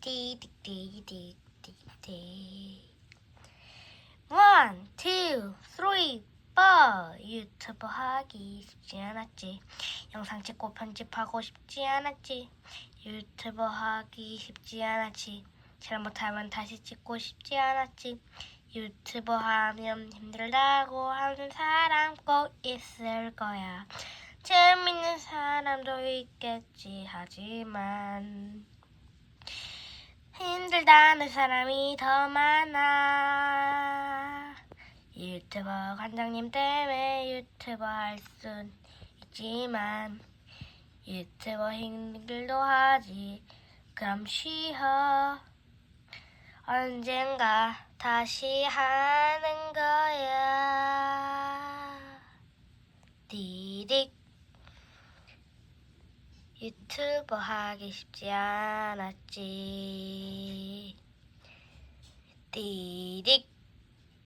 띠디디디디디 One, two, three, four. 유튜브 하기 쉽지 않았지. 영상 찍고 편집하고 싶지 않았지. 유튜브 하기 쉽지 않았지. 잘못하면 다시 찍고 싶지 않았지. 유튜브 하면 힘들다고 하는 사람 꼭 있을 거야. 재밌는 사람도 있겠지. 하지만 힘들다는 사람이 더 많아. 유튜버 관장님 때문에 유튜버 할 순 있지만 유튜버 힘들도 하지. 그럼 쉬어. 언젠가 다시 하는 거야. 디딕. 유튜버 하기 쉽지 않았지. 띠딕